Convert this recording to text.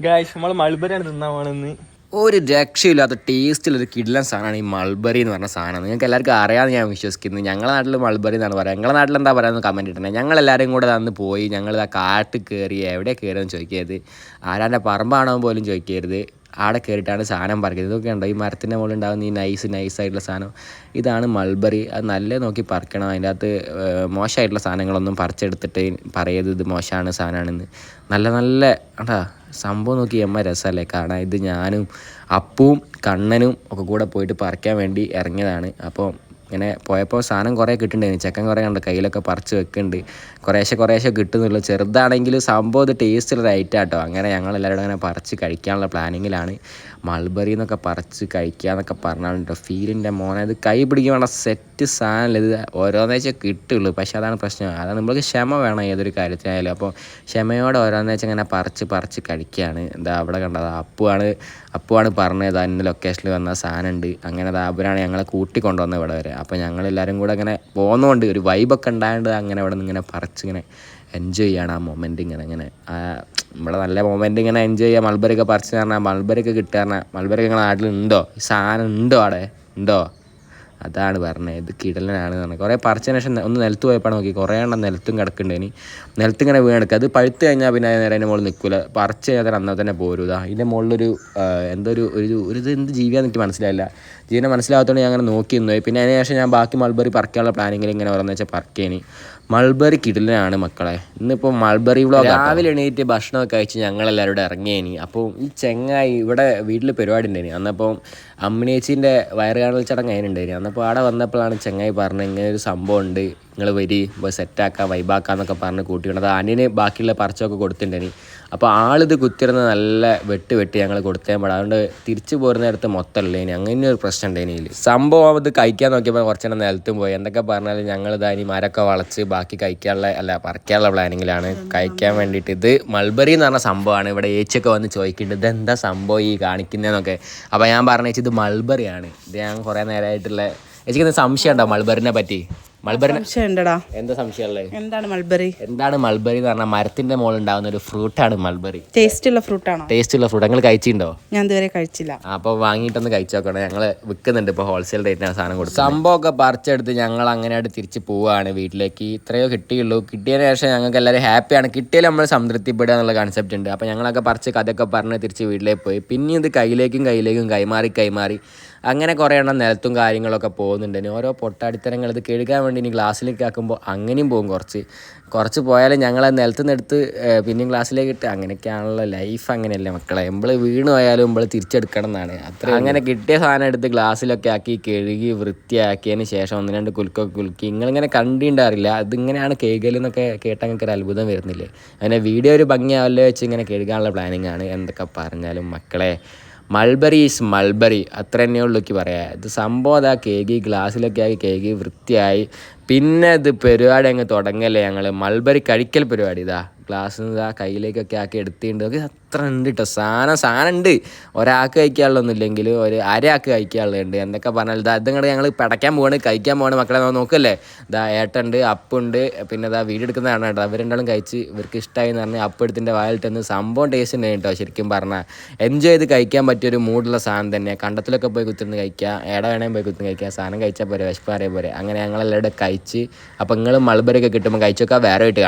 Guys നമ്മൾ മൾബരിയാണ് ഒരു രക്ഷയില്ലാത്ത ടേസ്റ്റിലൊരു കിടിലൻ സാധനമാണ് ഈ മൾബറി എന്ന് പറഞ്ഞ സാധനം. നിങ്ങൾക്ക് എല്ലാവർക്കും അറിയാമെന്ന് ഞാൻ വിശ്വസിക്കുന്നു. ഞങ്ങളുടെ നാട്ടിൽ മൾബറി എന്നാണ് പറയുക. ഞങ്ങളുടെ നാട്ടിൽ എന്താ പറയുക കമന്റ് ഇട്ടേ ഞങ്ങൾ എല്ലാവരും കൂടെ അന്ന് പോയി ഞങ്ങൾ ആ കാട്ട് കയറി എവിടെ കയറിയെന്ന് ചോദിക്കരുത്. ആരാന്റെ പറമ്പാണോ പോലും ചോദിക്കരുത്. ആടെ കയറിയിട്ടാണ് സാധനം പറിക്കുന്നത്. ഇതൊക്കെ ഉണ്ടോ ഈ മരത്തിന്റെ മുകളിൽ ഉണ്ടാകുന്ന ഈ നൈസ് നൈസ് ആയിട്ടുള്ള സാധനം. ഇതാണ് മൾബറി അത് നല്ല നോക്കി പറിക്കണം. അതിന്റെ അകത്ത് മോശമായിട്ടുള്ള സാധനങ്ങളൊന്നും പറിച്ചെടുത്തിട്ട് പറയരുത്. ഇത് മോശമാണ് സാധനമാണെന്ന്. നല്ല നല്ല ആണ്ടാ സംഭവം നോക്കി എമ്മ രസമല്ലേ? കാണാൻ ഇത് ഞാനും അപ്പും കണ്ണനും ഒക്കെ കൂടെ പോയിട്ട് പറിക്കാൻ വേണ്ടി ഇറങ്ങിയതാണ്. അപ്പോൾ ഇങ്ങനെ പോയപ്പോൾ സാധനം കുറേ കിട്ടുന്നുണ്ടായിരുന്നു ചെക്കൻ കുറേ കണ്ട്. കയ്യിലൊക്കെ പറിച്ച് വെക്കുന്നുണ്ട് കുറേശ്ശെ കുറേശ്ശെ കിട്ടുന്നുള്ളൂ. ചെറുതാണെങ്കിലും സംഭവം ഇത് ടേസ്റ്റുള്ള ഐറ്റം ആട്ടോ. അങ്ങനെ ഞങ്ങൾ എല്ലാവരും അങ്ങനെ പറിച്ച് കഴിക്കാനുള്ള പ്ലാനിങ്ങിലാണ് മൾബറി എന്നൊക്കെ പറിച്ച് കഴിക്കുക എന്നൊക്കെ പറഞ്ഞാലുണ്ടോ ഫീലിന്റെ മോനെ ഇത് കൈ പിടിക്കാൻ വേണ്ട സെറ്റ് സാധനം ഇത് ഓരോന്നേച്ചേ കിട്ടുള്ളൂ. പക്ഷേ അതാണ് പ്രശ്നം. അതാണ് നമ്മൾക്ക് ക്ഷമ വേണം ഏതൊരു കാര്യത്തിനായാലും. അപ്പോൾ ക്ഷമയോടെ ഓരോന്നേച്ച ഇങ്ങനെ പറിച്ച് പറിച്ച് കഴിക്കുകയാണ് എന്താ അവിടെ കണ്ടത് അപ്പുവാണ്. അപ്പുവാണ് പറഞ്ഞത്. ഇന്ന ലൊക്കേഷനിൽ വന്ന സാധനം ഉണ്ട് അങ്ങനെ അവരാണ് ഞങ്ങളെ കൂട്ടിക്കൊണ്ടുവന്നത് ഇവിടെ വരെ. അപ്പോൾ ഞങ്ങളെല്ലാവരും കൂടെ അങ്ങനെ പോകുന്നതുകൊണ്ട് ഒരു വൈബൊക്കെ ഉണ്ടായത് അങ്ങനെ അവിടെ നിന്ന് ഇങ്ങനെ പറിച്ച് ഇങ്ങനെ എൻജോയ് ചെയ്യണം ആ മൊമെന്റ് ഇങ്ങനെ ഇങ്ങനെ. നമ്മുടെ നല്ല മൊമെന്റ് ഇങ്ങനെ എൻജോയ് ചെയ്യുക മൾബറിയൊക്കെ പറിച്ച് പറഞ്ഞാൽ മൾബറിയൊക്കെ കിട്ടുക പറഞ്ഞാൽ മൾബറി നിങ്ങളുടെ നാട്ടിലുണ്ടോ? ഈ സാധനം ഉണ്ടോ അവിടെ? ഉണ്ടോ? അതാണ് പറഞ്ഞത്. ഇത് കിടലനാണ് പറഞ്ഞത്. കുറേ പറിച്ചതിന് ശേഷം ഒന്ന് നിലത്ത് പോയപ്പോൾ നോക്കി കുറേ എണ്ണം നിലത്തും കിടക്കുന്നുണ്ട് ഇനി. നിലത്ത് ഇങ്ങനെ വീണെടുക്കുക അത് പഴുത്ത് കഴിഞ്ഞാൽ പിന്നെ നേരെ അതിന്റെ മുകളിൽ നിൽക്കില്ല പറിച്ച് കഴിഞ്ഞാൽ അന്നേ തന്നെ പോരുതാ ഇതാ ഇതിന്റെ മുകളിലൊരു എന്തൊരു എന്തോ ഒരു ഒരു ഒരു ഇത് എന്ത് ജീവിയാന്ന് എനിക്ക് മനസ്സിലായില്ല. ജീവനെ മനസ്സിലാകത്തോണ്ട് ഞാൻ അങ്ങനെ നോക്കി നിന്നു പിന്നെ അതിന് ശേഷം ഞാൻ ബാക്കി മൾബറി പറിക്കാനുള്ള പ്ലാനിങ്ങിൽ ഇങ്ങനെ ഓരോന്ന് വെച്ചാൽ പറിക്കേനി. മൾബറി കിടലനാണ് മക്കളെ. ഇന്നിപ്പോൾ മൾബറി വ്ളോഗ് രാവിലെ എണീറ്റ് ഭക്ഷണമൊക്കെ കഴിച്ച് ഞങ്ങളെല്ലാവരും ഇറങ്ങിയേനി. അപ്പോൾ ഈ ചെങ്ങായി ഇവിടെ വീട്ടിൽ പരിപാടി ഉണ്ടായിനി. അന്നപ്പം അമ്മിനേച്ചിന്റെ വയറുകാണൽ ചടങ്ങ് അതിനുണ്ടായിനി. അന്നപ്പോൾ അവിടെ വന്നപ്പോഴാണ് ചങ്ങായി പറഞ്ഞത് ഇങ്ങനെ ഒരു സംഭവം ഉണ്ട്. നിങ്ങൾ വരി സെറ്റാക്കാം വൈബാക്കാം എന്നൊക്കെ പറഞ്ഞ് കൂട്ടിയിട്ട് അത് അനിയന് ബാക്കിയുള്ള പറിച്ചൊക്കെ കൊടുത്തിട്ടുണ്ടായിനി അപ്പോൾ ആളിത് കുത്തിരുന്ന നല്ല വെട്ട് വെട്ടി ഞങ്ങൾ കൊടുത്തേ പാടും. അതുകൊണ്ട് തിരിച്ചു പോരുന്ന നേരത്ത് മൊത്തമല്ലേ ഇനി. അങ്ങനെ ഒരു പ്രശ്നം ഉണ്ടായിനി ഇതിൽ സംഭവം അത് കഴിക്കാൻ നോക്കിയപ്പോൾ കുറച്ചെണ്ണം നിലത്തും പോയി. എന്തൊക്കെ പറഞ്ഞാലും ഞങ്ങൾ ഇനി മരമൊക്കെ വളച്ച് ബാക്കി കഴിക്കാനുള്ള അല്ല പറിക്കാനുള്ള പ്ലാനിങ്ങിലാണ്. കഴിക്കാൻ വേണ്ടിയിട്ട് ഇത് മൾബറി എന്ന് പറഞ്ഞ സംഭവമാണ്. ഇവിടെ ഏച്ചിയൊക്കെ വന്ന് ചോദിക്കുന്നുണ്ട് ഇത് എന്താ സംഭവം ഈ കാണിക്കുന്നതെന്നൊക്കെ അപ്പോൾ ഞാൻ പറഞ്ഞു ഇത് മൾബറിയാണ്. ഇത് ഞാൻ കുറേ നേരമായിട്ടുള്ള ചേച്ചിക്ക് സംശയം ഉണ്ടോ മൾബറിനെ പറ്റി? ഉണ്ടടാ എന്താ സംശയമുള്ളത് എന്താണ് മൾബറി? എന്താണ് മൾബറി എന്ന് പറഞ്ഞാൽ മരത്തിന്റെ മുകളിൽ ഉണ്ടാകുന്ന ഒരു ഫ്രൂട്ടാണ് മൾബറി. ടേസ്റ്റ് ഉള്ള ഫ്രൂട്ട് ആണോ ടേസ്റ്റ് ഉള്ള ഫ്രൂട്ട്. ഞങ്ങൾ കഴിച്ചിട്ടുണ്ടോ? ഞാൻ ഇതുവരെ കഴിച്ചില്ല. അപ്പോൾ വാങ്ങിയിട്ടൊന്ന് കഴിച്ചു നോക്കണം. ഞങ്ങൾ വിൽക്കുന്നുണ്ട് ഇപ്പോൾ ഹോൾസെയിൽ റേറ്റിനാണ് സാധനം കൊടുക്കുന്നത് സംഭവമൊക്കെ പറിച്ചെടുത്ത് ഞങ്ങൾ അങ്ങനെയായിട്ട് തിരിച്ച് പോവുകയാണ് വീട്ടിലേക്ക്. ഇത്രയോ കിട്ടിയുള്ളൂ. കിട്ടിയതിന് ശേഷം ഞങ്ങൾക്ക് എല്ലാവരും ഹാപ്പിയാണ്. കിട്ടിയാൽ നമ്മൾ സംതൃപ്തിപ്പെടുക എന്നുള്ള കൺസെപ്റ്റ് ഉണ്ട്. അപ്പോൾ ഞങ്ങളൊക്കെ പറിച്ച് കഥയൊക്കെ പറഞ്ഞ് തിരിച്ച് വീട്ടിലേക്ക് പോയി. പിന്നെ ഇത് കയ്യിലേക്കും കയ്യിലേക്കും കൈമാറി കൈമാറി. അങ്ങനെ കുറേ എണ്ണം നിലത്തും കാര്യങ്ങളൊക്കെ പോകുന്നുണ്ട്. ഇനി ഓരോ പൊട്ടാടിത്തരങ്ങൾ ഇത് കഴുകാൻ വേണ്ടി ഇനി ഗ്ലാസ്സിലേക്ക് ആക്കുമ്പോൾ അങ്ങനെയും പോകും കുറച്ച്. കുറച്ച് പോയാലും ഞങ്ങൾ നിലത്ത് നിന്നെടുത്ത് പിന്നെയും ഗ്ലാസ്സിലേക്ക് ഇട്ട് അങ്ങനെയൊക്കെയാണല്ലോ ലൈഫ് അങ്ങനെയല്ലേ മക്കളെ. നമ്മൾ വീണ് പോയാലും നമ്മൾ തിരിച്ചെടുക്കണം എന്നാണ്. അത്ര അങ്ങനെ കിട്ടിയ സാധനം എടുത്ത് ഗ്ലാസ്സിലൊക്കെ ആക്കി കഴുകി വൃത്തിയാക്കിയതിന് ശേഷം ഒന്ന് രണ്ട് കുലുക്കൊക്കെ കുലുക്കി. നിങ്ങളിങ്ങനെ കണ്ടിട്ടുണ്ടാറില്ല അതിങ്ങനെയാണ് കേകൽ എന്നൊക്കെ കേട്ടാൽ നിങ്ങൾക്ക് ഒരു അത്ഭുതം വരുന്നില്ലേ? അങ്ങനെ വീഡിയോ ഒരു ഭംഗിയാവല്ലോ വെച്ച് ഇങ്ങനെ കഴുകാനുള്ള പ്ലാനിങ്ങാണ് എന്തൊക്കെ പറഞ്ഞാലും മക്കളെ. മൾബറി ഈസ് മൾബറി അത്ര തന്നെ ഉള്ളൊക്കെ പറയാം ഇത് സംഭവം അതാ കേക്ക് ഗ്ലാസ്സിലൊക്കെ ആക്കി കേക്ക് വൃത്തിയായി. പിന്നെ ഇത് പരിപാടി അങ്ങ് തുടങ്ങല്ലേ ഞങ്ങൾ മൾബറി കഴിക്കൽ പരിപാടി ഇതാ. ഗ്ലാസ് ആ കയ്യിലേക്കൊക്കെ ആക്കി എടുത്തിട്ടുണ്ട്. ഒക്കെ അത്ര ഉണ്ട് കേട്ടോ സാധനം സാധനം ഉണ്ട്. ഒരാൾക്ക് കഴിക്കാനുള്ളതൊന്നും ഇല്ലെങ്കിൽ ഒരു അരയാൾക്ക് കഴിക്കാനുള്ളതുണ്ട്. എന്തൊക്കെ പറഞ്ഞാൽ ഇതാ ഇതിങ്ങോട്ട് ഞങ്ങൾ പടയ്ക്കാൻ പോവാണ് കഴിക്കാൻ പോവാണ്. മക്കളെ നോക്കല്ലേ? ഇതാ ഏട്ടുണ്ട് അപ്പുണ്ട്. പിന്നെ ഇതാ വീട് എടുക്കുന്നതാണ് കേട്ടോ. അവർ രണ്ടാളും കഴിച്ച് ഇവർക്ക് ഇഷ്ടമായി എന്ന് പറഞ്ഞാൽ അപ്പം എടുത്തിന്റെ വായിലിട്ടെന്ന് സംഭവം ടേസ്റ്റ് ഉണ്ട് കേട്ടോ ശരിക്കും പറഞ്ഞാൽ. എൻജോയ് ചെയ്ത് കഴിക്കാൻ പറ്റിയൊരു മൂഡുള്ള സാധനം തന്നെ കണ്ടത്തിലൊക്കെ പോയി കുത്തിരുന്ന് കഴിക്കുക ഏട വേണേലും പോയി കുത്തിന്ന് കഴിക്കുക സാധനം കഴിച്ചാൽ പോരെ വിശപ്പ് അറിയാൻ പോരെ. അങ്ങനെ ഞങ്ങളെല്ലാവരും കഴിച്ച് അപ്പം നിങ്ങൾ മൾബറിയൊക്കെ കിട്ടുമ്പോൾ കഴിച്ചൊക്കെ വേറെ ആയിട്ട്